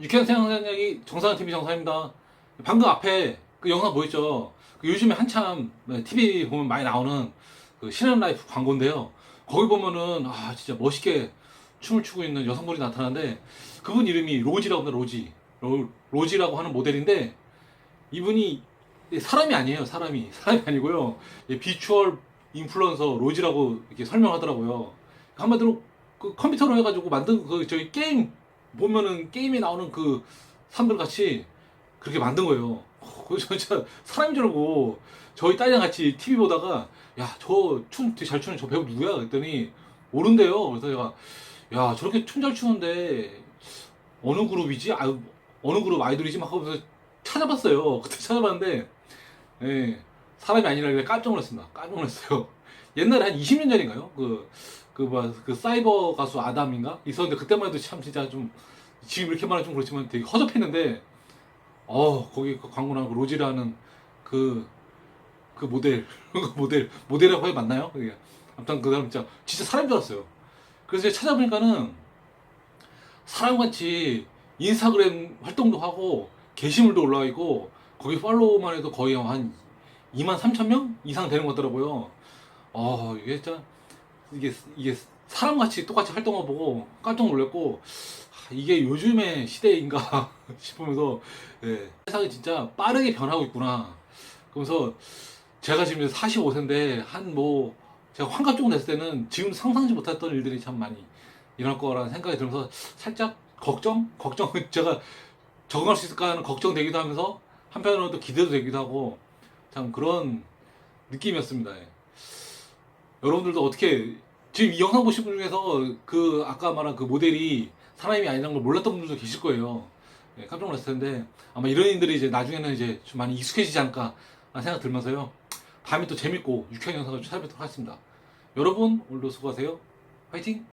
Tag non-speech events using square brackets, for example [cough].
유쾌한 생각이 정상한 TV 정상입니다. 방금 앞에 그 영상 보였죠? 그 요즘에 한참 TV 보면 많이 나오는 그 신한 라이프 광고인데요. 거기 보면은 아 진짜 멋있게 춤을 추고 있는 여성분이 나타나는데 그분 이름이 로지라고 합니다. 로지. 로, 로지라고 하는 모델인데 이분이 사람이 아니에요. 사람이 [laughs] 사람이 아니고요. 예, 비주얼 인플루언서 로지라고 이렇게 설명하더라고요. 한마디로 그 컴퓨터로 해가지고 만든 그 저희 게임 보면은 게임에 나오는 그 사람들 같이 그렇게 만든 거예요. 어, 그래서 저 진짜 사람인 줄 알고 저희 딸이랑 같이 TV 보다가 야 저 춤 되게 잘 추는 저 배우 누구야? 그랬더니 모른대요. 그래서 제가 야 저렇게 춤 잘 추는데 어느 그룹이지? 아 어느 그룹 아이돌이지? 막 하면서 찾아봤어요. 그때 찾아봤는데 예, 사람이 아니라 깜짝 놀랐습니다. 깜짝 놀랐어요. [laughs] 옛날에 한 20년 전인가요? 그, 그, 뭐, 그 사이버 가수 아담인가? 있었는데 그때만 해도 참 진짜 좀 지금 이렇게 말하면 좀 그렇지만 되게 허접했는데 어 거기 그 광고 나오고 로지라는 그, 그 모델 [laughs] 그 모델 모델이라고 해야 맞나요? 그게 아무튼 그 사람 진짜 진짜 사람인 줄 알았어요. 그래서 찾아보니까는 사람같이 인스타그램 활동도 하고 게시물도 올라와 있고 거기 팔로우만 해도 거의 한 2만 3천 명 이상 되는 것 같더라고요. 어 이게 진짜 이게 이게 사람같이 똑같이 활동하고 보고 깜짝 놀랐고 아, 이게 요즘의 시대인가 [laughs] 싶으면서 예, 세상이 진짜 빠르게 변하고 있구나. 그러면서 제가 지금 45세인데 한 뭐 제가 환갑 정도 됐을 때는 지금 상상지 못했던 일들이 참 많이 일어날 거라는 생각이 들면서 살짝 걱정? 걱정 [laughs] 제가 적응할 수 있을까 하는 걱정되기도 하면서 한편으로는 또 기대도 되기도 하고 참 그런 느낌이었습니다. 예. 여러분들도 어떻게 지금 이 영상 보신 분 중에서 그 아까 말한 그 모델이 사람이 아니라는 걸 몰랐던 분들도 계실 거예요. 예, 깜짝 놀랐을 텐데 아마 이런 일들이 이제 나중에는 이제 좀 많이 익숙해지지 않을까 생각 들면서요. 다음에 또 재밌고 유쾌한 영상을 찾아뵙도록 하겠습니다. 여러분 오늘도 수고하세요. 화이팅!